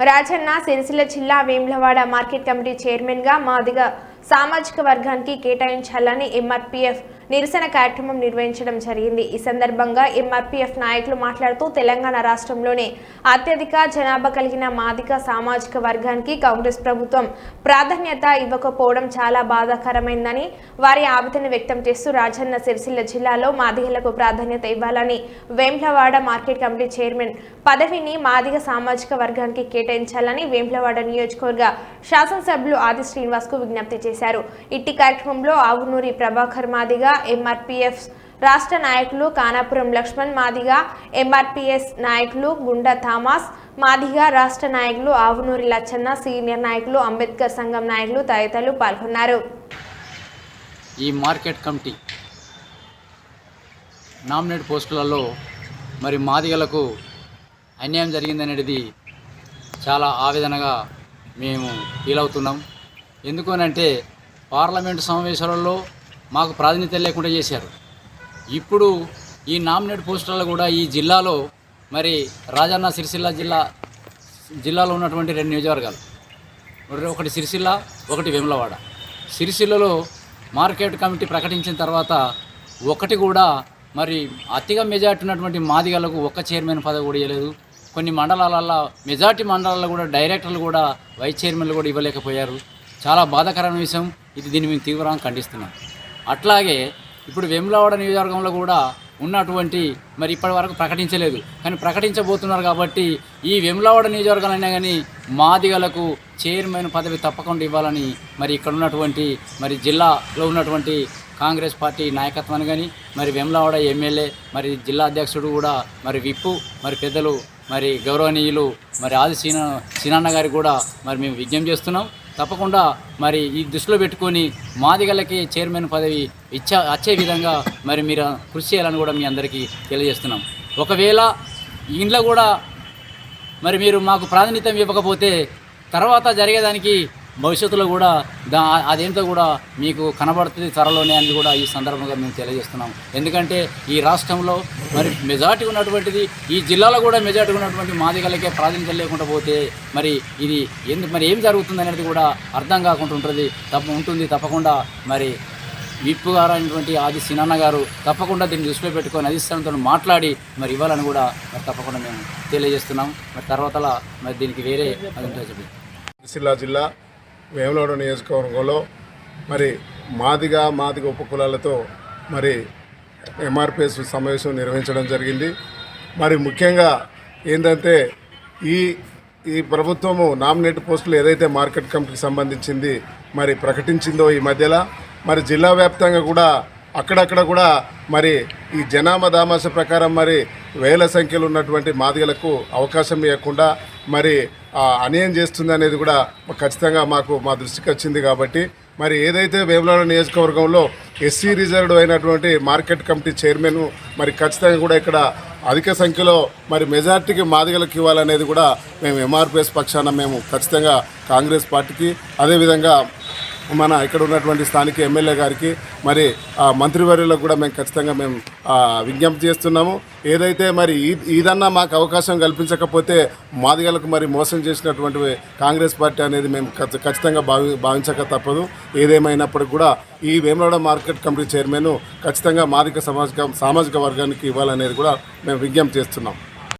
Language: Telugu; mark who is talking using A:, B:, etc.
A: రాజన్న సిరిసిల్ల జిల్లా వేములవాడ మార్కెట్ కమిటీ చైర్మన్గా మాదిగ సామాజిక వర్గానికి కేటాయించాలని ఎంఆర్పీఎఫ్ నిరసన కార్యక్రమం నిర్వహించడం జరిగింది. ఈ సందర్భంగా ఎంఆర్పీఎఫ్ నాయకులు మాట్లాడుతూ తెలంగాణ రాష్ట్రంలోనే అత్యధిక జనాభా కలిగిన మాదిగ సామాజిక వర్గానికి కాంగ్రెస్ ప్రభుత్వం ప్రాధాన్యత ఇవ్వకపోవడం చాలా బాధాకరమైందని వారి ఆవేదన వ్యక్తం చేస్తూ రాజన్న సిరిసిల్ల జిల్లాలో మాదిగలకు ప్రాధాన్యత ఇవ్వాలని వేమ్లవాడ మార్కెట్ కమిటీ చైర్మన్ పదవిని మాదిగ సామాజిక వర్గానికి కేటాయించాలని వేమ్లవాడ నియోజకవర్గ శాసనసభ్యులు ఆది శ్రీనివాస్కు విజ్ఞప్తి చేశారు. ఇట్టి కార్యక్రమంలో ఆవునూరి ప్రభాకర్ మాదిగా ఎంఆర్పిఎఫ్ రాష్ట్ర నాయకులు కానాపురం లక్ష్మణ్ మాదిగ ఎంఆర్పిఎస్ నాయకులు గుండా థామస్ మాదిగ రాష్ట్ర నాయకులు ఆవునూరి లచ్చన్న సీనియర్ నాయకులు అంబేద్కర్ సంఘం నాయకులు తదితరులు పాల్గొన్నారు.
B: ఈ మార్కెట్ కమిటీ నామినేట్ పోస్టులలో మరి మాదిగలకు అన్యాయం జరిగిందనేది చాలా ఆవేదనగా మేము ఫీల్ అవుతున్నాం. ఎందుకనంటే పార్లమెంటు సమావేశాలలో మాకు ప్రాధాన్యత లేకుండా చేశారు. ఇప్పుడు ఈ నామినేట్ పోస్టులలో కూడా ఈ జిల్లాలో మరి రాజన్న సిరిసిల్ల జిల్లా జిల్లాలో ఉన్నటువంటి రెండు నియోజకవర్గాలు. ఒకటి- ఒకటి సిరిసిల్ల ఒకటి వేములవాడ. సిరిసిల్లలో మార్కెట్ కమిటీ ప్రకటించిన తర్వాత ఒకటి కూడా మరి అతిగా మెజార్టీ ఉన్నటువంటి మాదిగలకు ఒక్క చైర్మన్ పదవి కూడా ఇవ్వలేదు. కొన్ని మండలాలలో మెజార్టీ మండలాల్లో కూడా డైరెక్టర్లు కూడా వైస్ చైర్మన్లు కూడా ఇవ్వలేకపోయారు. చాలా బాధాకరమైన విషయం. ఇది దీన్ని మేము తీవ్రంగా ఖండిస్తున్నాం. అట్లాగే ఇప్పుడు వేములవాడ నియోజకవర్గంలో కూడా ఉన్నటువంటి మరి ఇప్పటి వరకు ప్రకటించలేదు. కానీ ప్రకటించబోతున్నారు కాబట్టి ఈ వెములవాడ అయినా కానీ మాదిగలకు చైర్మన్ పదవి తప్పకుండా ఇవ్వాలని మరి ఇక్కడ ఉన్నటువంటి మరి జిల్లాలో ఉన్నటువంటి కాంగ్రెస్ పార్టీ నాయకత్వాన్ని కానీ మరి వెమ్లవాడ ఎమ్మెల్యే మరి జిల్లా అధ్యక్షుడు కూడా మరి విప్పు మరి పెద్దలు మరి గౌరవనీయులు మరి ఆది సీన సీనన్న గారికి కూడా మరి మేము విజ్ఞప్తి చేస్తున్నాం. తప్పకుండా మరి ఈ దృష్టిలో పెట్టుకొని మాదిగలకి చైర్మన్ పదవి ఇచ్చా వచ్చే విధంగా మరి మీరు కృషి చేయాలని కూడా మీ అందరికీ తెలియజేస్తున్నాం. ఒకవేళ ఇంట్లో కూడా మరి మీరు మాకు ప్రాధాన్యత ఇవ్వకపోతే తర్వాత జరిగేదానికి భవిష్యత్తులో కూడా దా అదేంటో కూడా మీకు కనబడుతుంది త్వరలోనే అని కూడా ఈ సందర్భంగా మేము తెలియజేస్తున్నాం. ఎందుకంటే ఈ రాష్ట్రంలో మరి మెజార్టీ ఉన్నటువంటిది ఈ జిల్లాలో కూడా మెజార్టీ ఉన్నటువంటి మాదిగలకే ప్రాధాన్యత లేకుండా పోతే మరి ఇది ఎందు మరి ఏం జరుగుతుంది అనేది కూడా అర్థం కాకుండా ఉంటుంది. తప్ప ఉంటుంది తప్పకుండా మరి విప్పు గారు అయినటువంటి ఆది సినాన్న గారు తప్పకుండా దీన్ని దృష్టిలో పెట్టుకొని అధిష్టానంతో మాట్లాడి మరి ఇవ్వాలని కూడా మరి తప్పకుండా మేము తెలియజేస్తున్నాం. మరి తర్వాత మరి దీనికి వేరే అది చెప్పి
C: సిరిసిల్ల జిల్లా వేములవాడ నియోజకవర్గంలో మరి మాదిగ మాదిగ ఉపకులాలతో మరి ఎంఆర్పిఎస్ సమావేశం నిర్వహించడం జరిగింది. మరి ముఖ్యంగా ఏంటంటే ఈ ఈ ప్రభుత్వము నామినేట్ పోస్టులు ఏదైతే మార్కెట్ కమిటీకి సంబంధించింది మరి ప్రకటించిందో ఈ మధ్యలో మరి జిల్లా వ్యాప్తంగా కూడా అక్కడక్కడ కూడా మరి ఈ జనాభా దామాస ప్రకారం మరి వేల సంఖ్యలో ఉన్నటువంటి మాదిగలకు అవకాశం ఇవ్వకుండా మరి ఆ, అన్యాయం చేస్తుంది అనేది కూడా ఖచ్చితంగా మాకు మా దృష్టికి వచ్చింది కాబట్టి మరి ఏదైతే వేములవాడ నియోజకవర్గంలో ఎస్సీ రిజర్వ్డ్ అయినటువంటి మార్కెట్ కమిటీ చైర్మన్ మరి ఖచ్చితంగా కూడా ఇక్కడ అధిక సంఖ్యలో మరి మెజార్టీకి మాదిగలకు ఇవ్వాలనేది కూడా మేము ఎంఆర్పిఎస్ పక్షాన మేము ఖచ్చితంగా కాంగ్రెస్ పార్టీకి అదేవిధంగా మన ఇక్కడ ఉన్నటువంటి స్థానిక ఎమ్మెల్యే గారికి మరి ఆ మంత్రివర్యులకు కూడా మేము ఖచ్చితంగా మేము విజ్ఞప్తి చేస్తున్నాము. ఏదైతే మరి ఈ ఇదన్నా మాకు అవకాశం కల్పించకపోతే మాదిగలకు మరి మోసం చేసినటువంటి కాంగ్రెస్ పార్టీ అనేది మేము ఖచ్చితంగా భావి భావించక తప్పదు. ఏదేమైనప్పటికీ కూడా ఈ వేమలవాడ మార్కెట్ కమిటీ చైర్మన్ ఖచ్చితంగా మాదిక సామాజిక సామాజిక వర్గానికి ఇవ్వాలనేది కూడా మేము విజ్ఞప్తి చేస్తున్నాం.